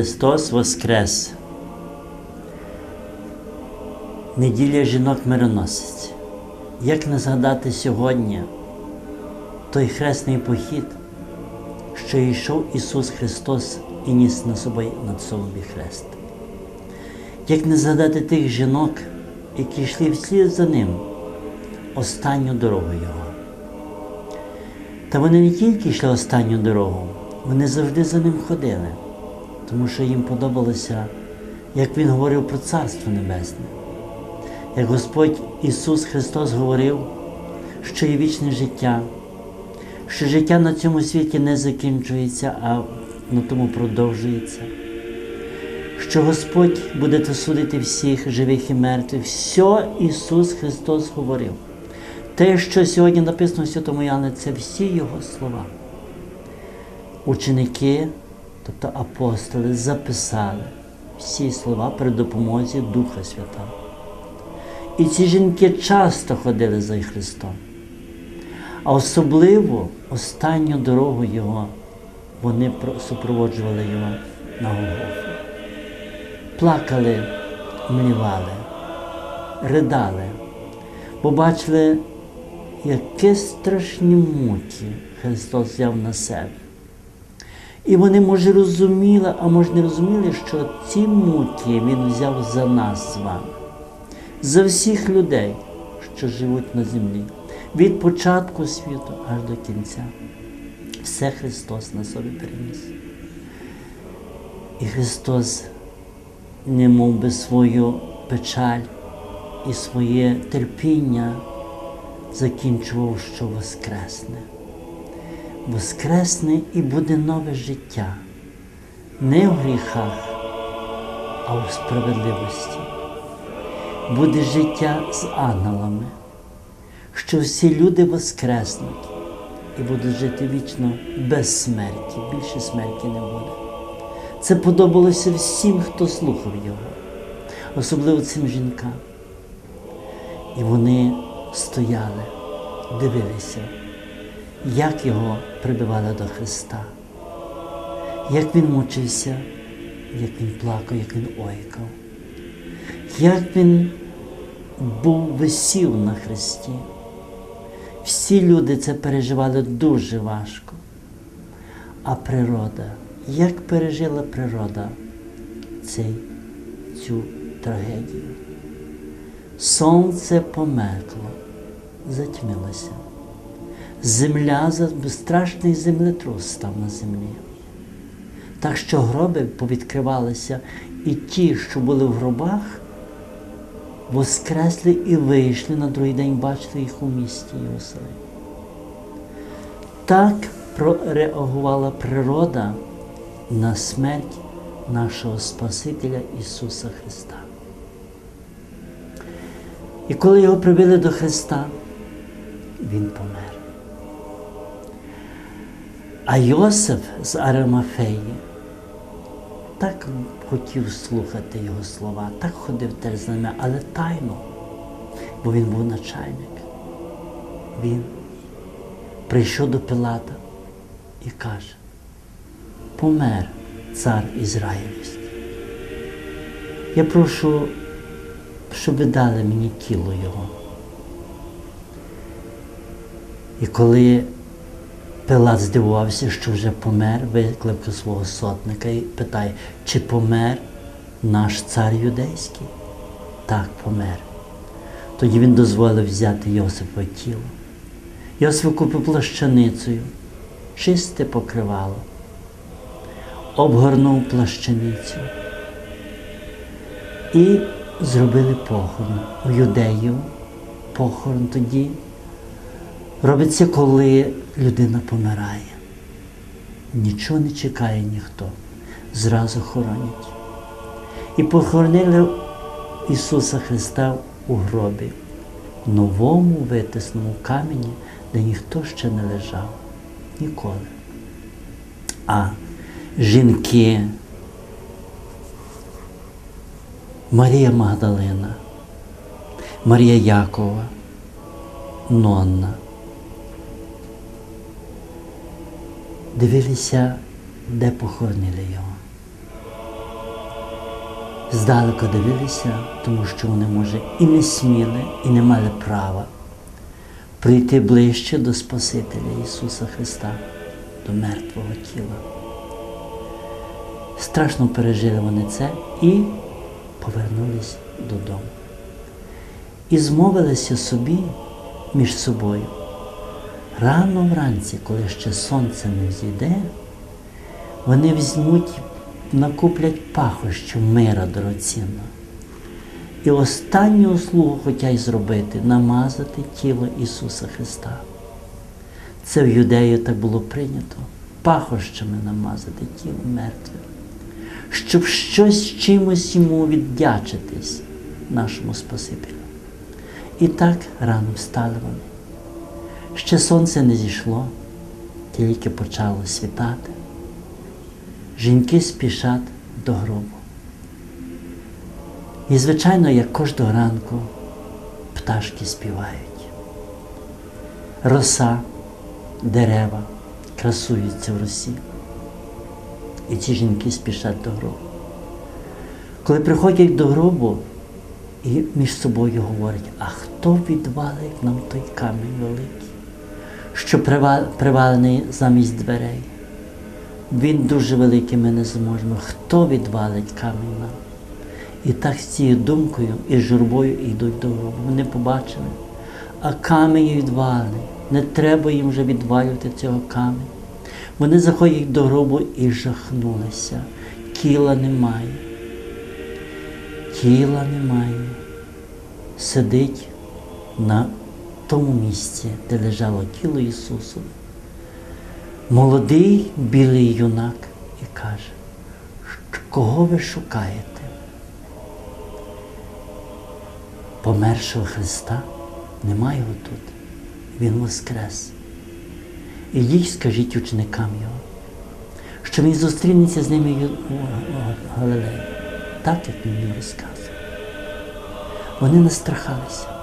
Христос Воскрес! Неділя жінок мироносець. Як не згадати сьогодні той хресний похід, що йшов Ісус Христос і ніс на собі над собі хрест? Як не згадати тих жінок, які йшли вслід за ним останню дорогу Його? Та вони не тільки йшли останню дорогу, вони завжди за ним ходили, тому що їм подобалося, як Він говорив про Царство Небесне, як Господь Ісус Христос говорив, що є вічне життя, що життя на цьому світі не закінчується, а на тому продовжується. Що Господь буде судити всіх живих і мертвих. Все Ісус Христос говорив. Те, що сьогодні написано в Святому Яні, це всі Його слова. Ученики, тобто апостоли, записали всі слова при допомозі Духа Святого. І ці жінки часто ходили за Христом. А особливо останню дорогу Його вони супроводжували Його на Голгофу. Плакали, млівали, ридали, бо бачили, які страшні муки Христос взяв на себе. І вони, може, розуміли, а може не розуміли, що ці муки Він взяв за нас з вами, за всіх людей, що живуть на землі, від початку світу аж до кінця. Все Христос на собі переніс. І Христос, не мов би свою печаль і своє терпіння закінчував, що Воскресне. Воскресне і буде нове життя, не в гріхах, а у справедливості. Буде життя з ангелами, що всі люди воскреснуть і будуть жити вічно без смерті, більше смерті не буде. Це подобалося всім, хто слухав його, особливо цим жінкам. І вони стояли, дивилися, як його прибивали до Христа, як він мучився, як він плакав, як він ойкав, як він був висів на Христі. Всі люди це переживали дуже важко. А природа, як пережила природа цей, цю трагедію? Сонце померкло, затьмилося. Земля страшний землетрус став на землі. Так що гроби повідкривалися, і ті, що були в гробах, воскресли і вийшли на другий день, бачили їх у місті Єрусалим. Так прореагувала природа на смерть нашого Спасителя Ісуса Христа. І коли його привели до Христа, Він помер. А Йосиф з Арамафеї так хотів слухати його слова, так ходив теж з ними, але тайно, бо він був начальник. Він прийшов до Пилата і каже, помер цар Ізраїлівський. Я прошу, щоб ви дали мені тіло його. І коли Пилат здивувався, що вже помер, викликав свого сотника і питає, чи помер наш цар юдейський? Так, помер. Тоді він дозволив взяти Йосифове тіло. Йосиф купив плащаницею, чисте покривало, обгорнув плащаницю і зробили похорон у юдеїв. Похорон тоді робиться, коли людина помирає. Нічого не чекає ніхто, зразу хоронять. І похоронили Ісуса Христа у гробі, новому витисному камені, де ніхто ще не лежав. Ніколи. А жінки, Марія Магдалина, Марія Якова, Нонна. Дивилися, де похоронили його. Здалеку дивилися, тому що вони, може, і не сміли, і не мали права прийти ближче до Спасителя Ісуса Христа, до мертвого тіла. Страшно пережили вони це і повернулись додому. І змовилися собі між собою. Рано вранці, коли ще сонце не зійде, вони візьмуть, накуплять пахощів мира дорогоцінного. І останню услугу хотять зробити намазати тіло Ісуса Христа. Це в юдеї так було прийнято пахощами намазати тіло мертве, щоб щось чимось йому віддячитись нашому Спасителю. І так рано встали вони. Ще сонце не зійшло, тільки почало світати. Жінки спішать до гробу. І, звичайно, як кожного ранку пташки співають. Роса, дерева красуються в росі. І ці жінки спішать до гробу. Коли приходять до гробу і між собою говорять, а хто відвалить нам той камінь великий, що привалений замість дверей? Він дуже великий, ми не зможемо. Хто відвалить камінь нам? І так з цією думкою і журбою йдуть до гробу. Вони побачили, а камінь відвалений. Не треба їм вже відвалювати цього каменю. Вони заходять до гробу і жахнулися. Тіла немає. Тіла немає. Сидить на тому місці, де лежало тіло Ісусу. Молодий білий юнак і каже, кого ви шукаєте? Помершого Христа немає його тут. Він воскрес. Ідіть, скажіть ученикам його, що він зустрінеться з ними у Галилеї, так як він розказував. Вони настрахалися.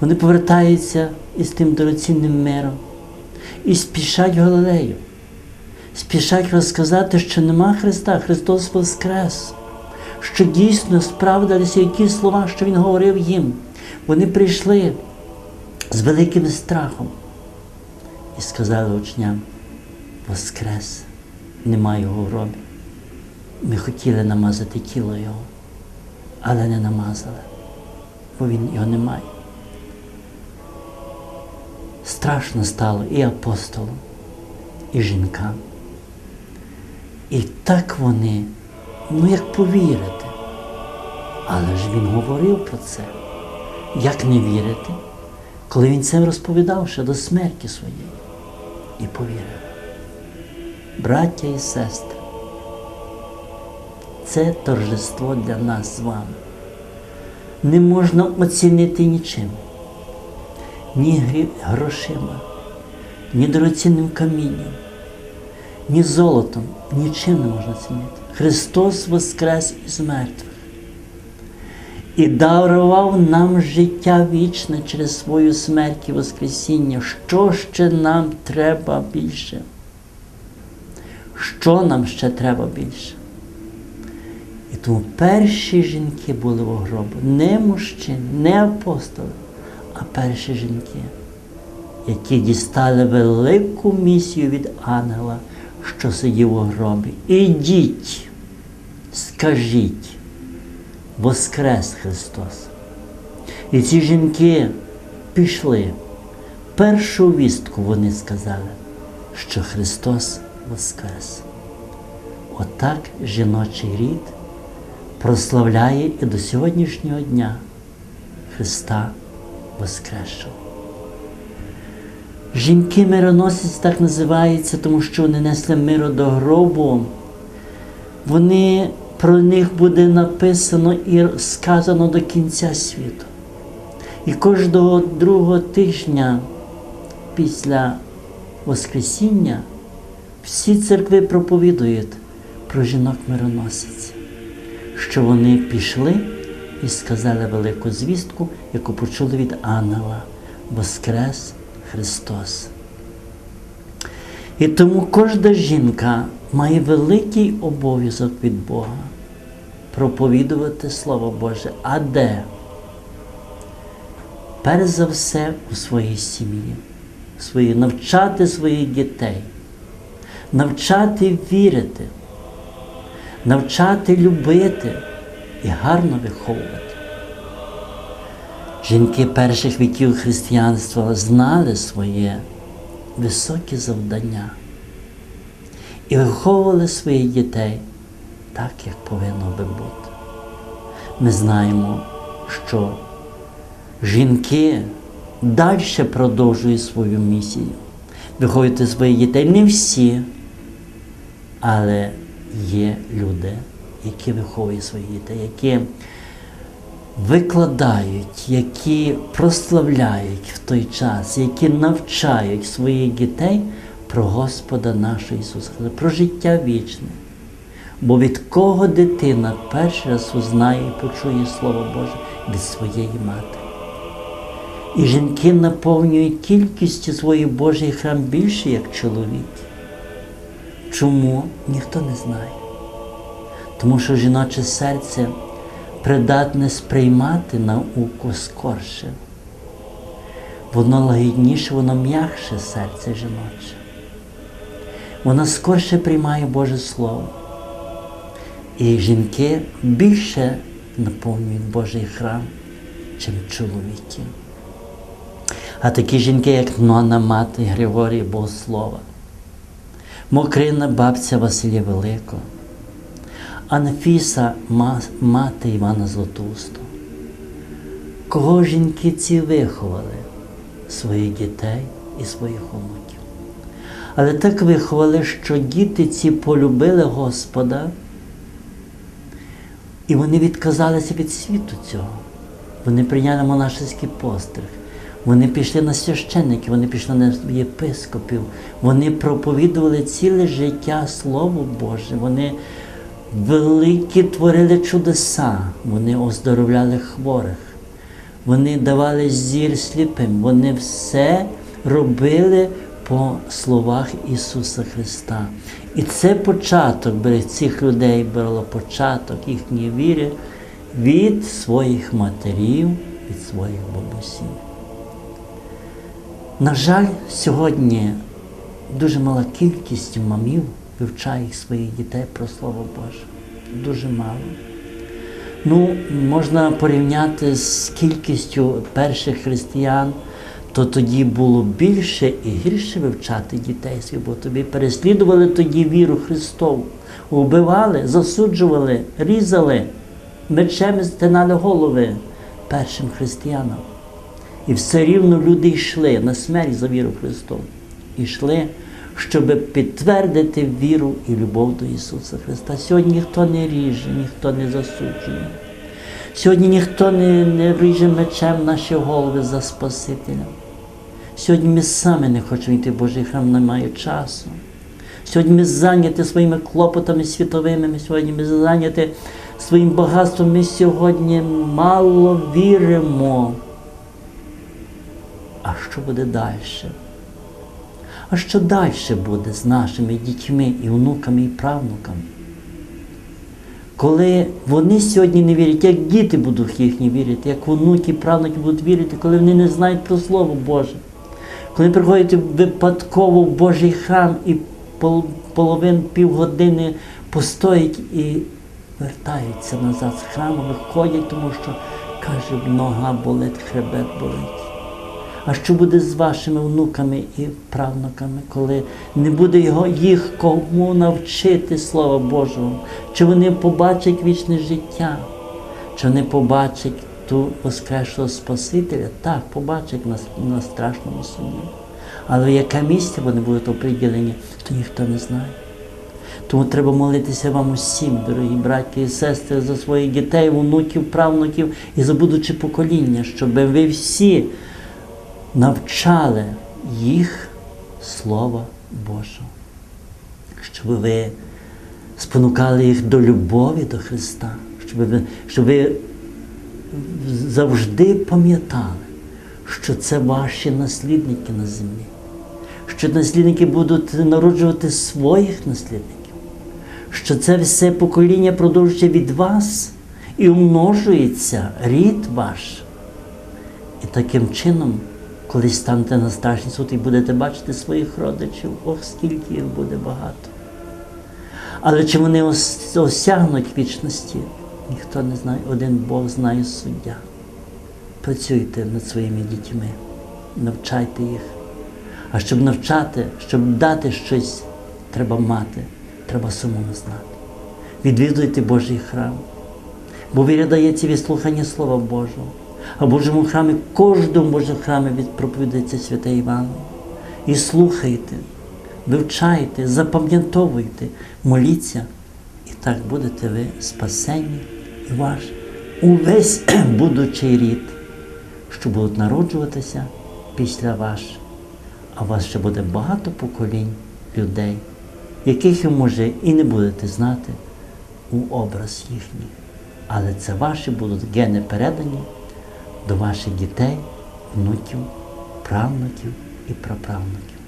Вони повертаються із тим дорогоцінним миром і спішать Галилею. Спішать розказати, що нема Христа, Христос Воскрес, що дійсно справдилися які слова, що Він говорив їм. Вони прийшли з великим страхом і сказали учням, Воскрес, нема його в гробі. Ми хотіли намазати тіло його, але не намазали, бо він його немає. Страшно стало і апостолам, і жінкам. І так вони, ну як повірити. Але ж він говорив про це. Як не вірити, коли він це розповідав ще до смерті своєї і повірив. Браття і сестри, це торжество для нас з вами. Не можна оцінити нічим, ні грошима, ні дорогоцінним камінням, ні золотом, нічим не можна оцінити. Христос воскрес із мертвих і дарував нам життя вічне через свою смерть і Воскресіння. Що ще нам треба більше? Що нам ще треба більше? І тому перші жінки були в гробу, не мужчини, не апостоли, а перші жінки, які дістали велику місію від ангела, що сидів у гробі. Ідіть, скажіть, Воскрес Христос. І ці жінки пішли. Першу вістку вони сказали, що Христос Воскрес. Отак жіночий рід прославляє і до сьогоднішнього дня Христа Воскресшого. Жінки мироносець так називаються, тому що вони несли миру до гробу. Вони про них буде написано і сказано до кінця світу. І кожного другого тижня після Воскресіння всі церкви проповідують про жінок мироносиць, що вони пішли і сказали велику звістку, яку почули від ангела Воскрес Христос. І тому кожна жінка має великий обов'язок від Бога проповідувати Слово Боже. А де? Перш за все у своїй сім'ї, свої, навчати своїх дітей, навчати вірити, навчати любити і гарно виховувати. Жінки перших віків християнства знали своє високі завдання і виховували своїх дітей так, як повинно би бути. Ми знаємо, що жінки далі продовжують свою місію, виховувати своїх дітей. Не всі, але є люди, які виховують своїх дітей, які викладають, які прославляють в той час, які навчають своїх дітей про Господа нашого Ісуса Христа, про життя вічне. Бо від кого дитина перший раз узнає і почує Слово Боже від своєї матері. І жінки наповнюють кількістю своїх Божий храм більше, як чоловіки. Чому ніхто не знає? Тому що жіноче серце придатне сприймати науку скорше. Воно лагідніше, воно м'якше серце жіноче. Вона скорше приймає Боже Слово. І жінки більше наповнюють Божий храм, чим чоловіки. А такі жінки, як Нона, мати Григорія Богослова, Мокрина бабця Василія Великого, Анфіса мати Івана Златоустого. Кого жінки ці виховали? Своїх дітей і своїх онуків. Але так виховали, що діти ці полюбили Господа, і вони відказалися від світу цього. Вони прийняли монашеський постриг. Вони пішли на священників, вони пішли на єпископів, вони проповідували ціле життя Слово Боже. Вони великі творили чудеса, вони оздоровляли хворих, вони давали зір сліпим, вони все робили по словах Ісуса Христа. І це початок цих людей було початок їхньої віри від своїх матерів, від своїх бабусів. На жаль, сьогодні дуже мала кількість мамів вивчає своїх дітей про Слово Боже. Дуже мало. Ну, можна порівняти з кількістю перших християн, то тоді було більше і гірше вивчати дітей свій, бо тобі переслідували тоді віру Христову, вбивали, засуджували, різали, мечем стинали голови першим християнам. І все рівно люди йшли на смерть за віру Христову. Йшли, щоб підтвердити віру і любов до Ісуса Христа. Сьогодні ніхто не ріже, ніхто не засуджує. Сьогодні ніхто не, не ріже мечем наші голови за Спасителя. Сьогодні ми самі не хочемо йти в Божий храм, немає часу. Сьогодні ми зайняті своїми клопотами світовими, ми сьогодні ми зайняті своїм багатством, ми сьогодні мало віримо. А що буде далі? А що далі буде з нашими дітьми і внуками і правнуками? Коли вони сьогодні не вірять, як діти будуть їхні вірити, як онуки і правнуки будуть вірити, коли вони не знають про Слово Боже, коли приходять випадково в Божий храм і половин півгодини постоять і вертаються назад з храму, виходять, тому що каже, нога болить, хребет болить. А що буде з вашими внуками і правнуками, коли не буде його, їх кому навчити Слова Божого? Чи вони побачать вічне життя? Чи вони побачать ту воскреслого Спасителя? Так, побачать на, на страшному суді. Але в яке місце вони будуть оприділені, то ніхто не знає. Тому треба молитися вам усім, дорогі браті і сестри, за своїх дітей, внуків, правнуків і за будуче покоління, щоб ви всі навчали їх Слова Божого, щоб ви спонукали їх до любові до Христа, щоб ви, щоб ви завжди пам'ятали, що це ваші наслідники на землі, що наслідники будуть народжувати своїх наслідників, що це все покоління продовжується від вас і умножується рід ваш. І таким чином, коли станете на страшний суд і будете бачити своїх родичів, ох, скільки їх буде багато. Але чи вони осягнуть вічності, ніхто не знає, один Бог знає суддя. Працюйте над своїми дітьми, навчайте їх. А щоб навчати, щоб дати щось, треба мати, треба самому знати. Відвідуйте Божий храм. Бо віра від слухання Слова Божого. А в Божому храмі, кожному Божому храмі від- проповідається святе Івангеліє. І слухайте, вивчайте, запам'ятовуйте, моліться, і так будете ви спасені і ваш увесь будучий рід, що будуть народжуватися після вас. А у вас ще буде багато поколінь людей, яких ви, може, і не будете знати у образ їхній. Але це ваші будуть гени передані до ваших дітей, внуків, правнуків і праправнуків.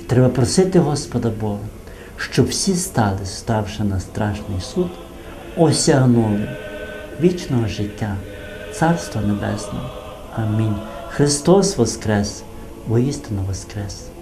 І треба просити Господа Бога, щоб всі стали, ставши на страшний суд, осягнули вічного життя, Царства Небесного. Амінь. Христос Воскрес, воістину Воскрес.